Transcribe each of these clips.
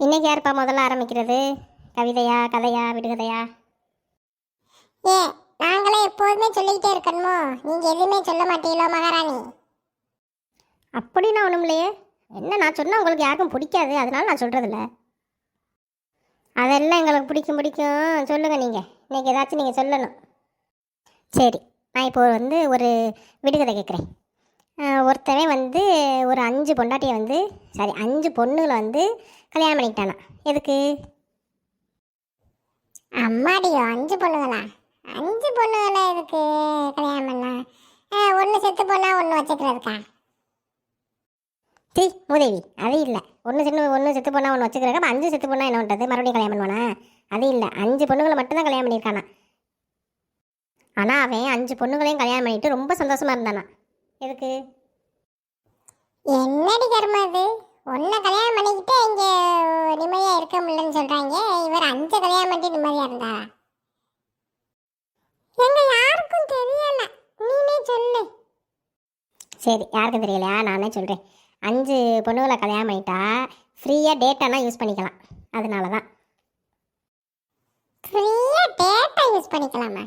இன்னைக்கு யாருப்பா முதல்ல ஆரம்பிக்கிறது? கவிதையா கதையா விடுகதையா? ஏ நாங்களே எப்போதுமே சொல்லிக்கிட்டே இருக்கணுமோ? நீங்க எதுவுமே சொல்ல மாட்டீங்களோ மகாராணி? அப்படின்னா ஒன்றும் இல்லையே. என்ன நான் சொன்னால் உங்களுக்கு யாருக்கும் பிடிக்காது. அதனால நான் சொல்கிறதில்ல அதெல்லாம் எங்களுக்கு பிடிக்கும் பிடிக்கும். சொல்லுங்கள் நீங்கள் இன்னைக்கு ஏதாச்சும் நீங்கள் சொல்லணும். சரி நான் இப்போ வந்து ஒரு விடுகதை கேட்குறேன். ஒருத்தவன் வந்து ஒரு அஞ்சு பொண்டாட்டியை வந்து சாரி அஞ்சு பொண்ணுகளை வந்து கல்யாணம் பண்ணிக்கிட்டானா. எதுக்கு? அம்மாடியோ அஞ்சு பொண்ணுங்களா? அஞ்சு பொண்ணுங்களா எதுக்கு கல்யாணம் பண்ணலாம் ஒன்று செத்து போனா ஒன்று வச்சுக்கிறதுக்கா? டி உதவி அது இல்லை. ஒன்று செத்து ஒன்று செத்து பொண்ணா ஒன்று வச்சுக்கிறக்க அஞ்சு செத்து பொண்ணா என்ன பண்ணுறது மறுபடியும் கல்யாணம் பண்ணுவானா? அது இல்லை. அஞ்சு பொண்ணுங்களை மட்டும்தான் கல்யாணம் பண்ணியிருக்கானா? ஆனால் அவன் அஞ்சு பொண்ணுங்களையும் கல்யாணம் பண்ணிட்டு ரொம்ப சந்தோஷமா இருந்தானா. எதுக்கு? என்னடி கர்மா அது? ஒன்றை கல்யாணம் பண்ணி அஞ்சு கல்யாணம் பண்ணிட்டு நிம்மதியாக இருந்தாரா? எங்க யாருக்கும் தெரியல. நீனே சொல்லு. சரி யாருக்கும் தெரியலையா? நானே சொல்கிறேன் அஞ்சு பொண்ணுங்களை கல்யாணம் பண்ணிட்டா ஃப்ரீயாக டேட்டாலாம் யூஸ் பண்ணிக்கலாம். அதனால தான் ஃப்ரீயாக டேட்டா யூஸ் பண்ணிக்கலாமா?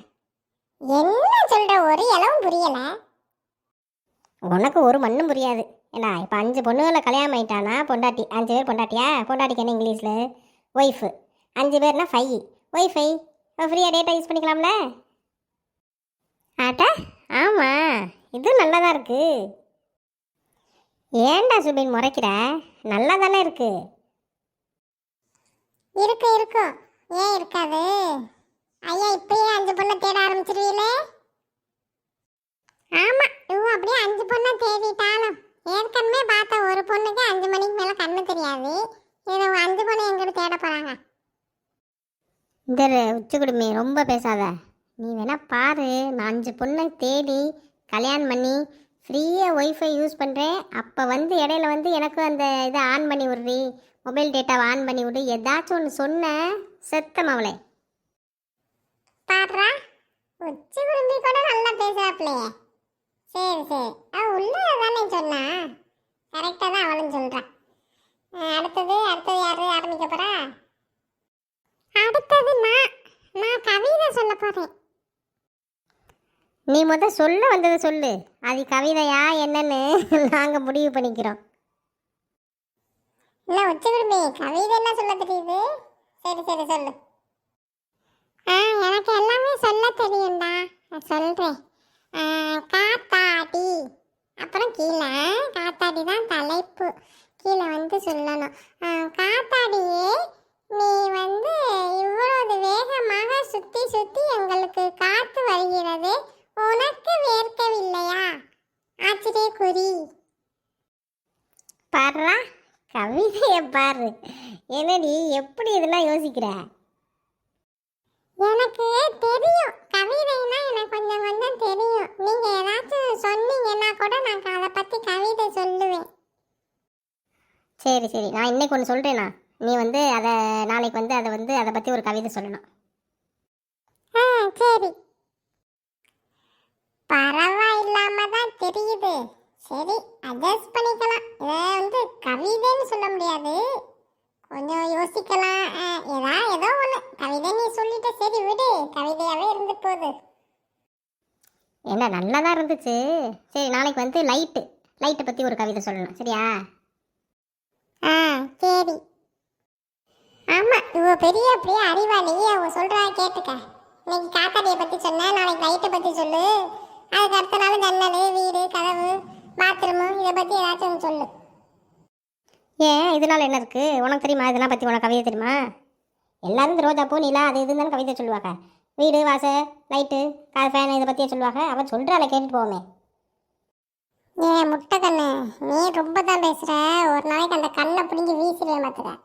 என்ன சொல்கிற ஒரு இளவும் புரியலை. உனக்கு ஒரு மண்ணும் புரியாது. ஏண்டா இப்போ அஞ்சு பொண்ணுகளை கல்யாணம் பண்ணிட்டானா? பொண்டாட்டி அஞ்சு பேர் பொண்டாட்டியா? பொண்டாட்டிக்கு என்ன இங்கிலீஷில்? ஒய்ஃபு அஞ்சு பேர்னா ஃபைவ் ஒய்ஃபை ஃப்ரீயாக டேட்டா யூஸ் பண்ணிக்கலாம்ல? ஆட்டா? ஆமாம் இது நல்லா தான் இருக்கு. ஏன்டா சுபின் முறைக்கிற? நல்லா தானே இருக்கு இருக்கு. இருக்கும் ஏன் இருக்காது? ஐயா இப்பயே அஞ்சு பொண்ணை தேட ஆரம்பிச்சிருவீங்களே? ஆமா. இவன் அப்படியே அஞ்சு பொண்ணை தேடிட்டாலும் ஏற்கனவே பார்த்த ஒரு பொண்ணுக்கு அஞ்சு மணிக்கு மேல கண்ணு தெரியாது. இதை அஞ்சு பொண்ணை எங்கிட்ட தேட போறாங்க? இந்த உச்சகுடுமி ரொம்ப பேசாத. நீ வேணால் பாரு நான் அஞ்சு பொண்ணை தேடி கல்யாணம் பண்ணி ஃப்ரீயாக ஒய்ஃபை யூஸ் பண்ணுறேன் அப்போ வந்து இடையில வந்து எனக்கு அந்த இதை ஆன் பண்ணி விட்றி. மொபைல் டேட்டாவை ஆன் பண்ணி விடு. ஏதாச்சும் ஒன்று சொன்னேன் செத்தம் அவளை. பாடுறா. உச்சி குடும்பி கூட நல்லா பேசுறாப்லையே. சரி சரி அவ உள்ள தானே சொன்னா கரெக்டாக தான் அவளும் சொல்றான் அஹ் அடுத்தது அடுத்தது யாரு ஆரம்பிக்க போறா அடுத்தது நான் நான் போறேன் நீ முத சொல்ல வந்ததை சொல்லு. அது கவிதையா என்னன்னு நாங்கள் முடிவு பண்ணிக்கிறோம். இல்லை உச்சி குடும்பி கவிதை என்ன சொல்ல தெரியுது? சரி சரி சொல்லு. ஆ எனக்கு எல்லாமே சொல்ல தெரியும்டா. சொல்கிறேன் காத்தாடி. அப்புறம் கீழே காத்தாடி தான் தலைப்பு. கீழே வந்து சொல்லணும். காத்தாடியே நீ வந்து இவ்வளவு வேகமாக சுத்தி சுத்தி எங்களுக்கு காத்து வருகிறது. உனக்கு வேர்க்கவில்லையா? ஆச்சரிய குறி பாருடா கவிதையை பாரு. என்னடி எப்படி இதெல்லாம் யோசிக்கிற? எனக்கு தெரியும். கவிதைனா எனக்கு கொஞ்சம் கொஞ்சம் தெரியும். நீங்க ஏதாச்சும் சொன்னீங்கன்னா கூட நான் அதை பத்தி கவிதை சொல்லுவேன். சரி சரி. நான் இன்னைக்கு ஒன்று சொல்றேனா? நீ வந்து அதை நாளைக்கு வந்து அதை வந்து அதை பற்றி ஒரு கவிதை சொல்லணும். ஆ சரி. பரவாயில்லாம தான் தெரியுது. சரி அட்ஜஸ்ட் பண்ணிக்கலாம். இதை வந்து கவிதைன்னு சொல்ல முடியாது. கொஞ்சம் யோசிக்கலாம். ஏதா ஏதோ ஒன்று கவிதை நீ சொல்லிட்ட சரி விடு. கவிதையாவே இருந்து போகுது. என்ன நல்லா தான் இருந்துச்சு. சரி நாளைக்கு வந்து லைட்டு லைட்டை பற்றி ஒரு கவிதை சொல்லணும். சரியா ஆ சரி ஆமா இவ பெரிய பெரிய அறிவாளி அவ சொல்றா கேட்டுக்க. இன்னைக்கு காத்தாடியை பத்தி சொன்ன நாளைக்கு லைட்டை பத்தி சொல்லு. அதுக்கு அடுத்த நாள் ஜன்னல் வீடு கதவு பாத்ரூமு இதை பத்தி ஏதாச்சும் ஒன்று சொல்லு. ஏன்? இதனால என்ன இருக்குது உனக்கு தெரியுமா? இதெல்லாம் பற்றி உனக்கு கவிதை தெரியுமா? எல்லாரும் இந்த ரோஜா பூ நிலா அது இதுன்னு கவிதை சொல்லுவாங்க. வீடு வாச லைட்டு கார் ஃபேன் இதை பற்றியே சொல்லுவாங்க. அவன் சொல்கிறாள கேட்டுட்டு போவோமே. ஏன் முட்டை கண்ணு நீ ரொம்ப தான் பேசுற. ஒரு நாளைக்கு அந்த கண்ணை பிடிங்கி வீசிடுவேன் மாத்துற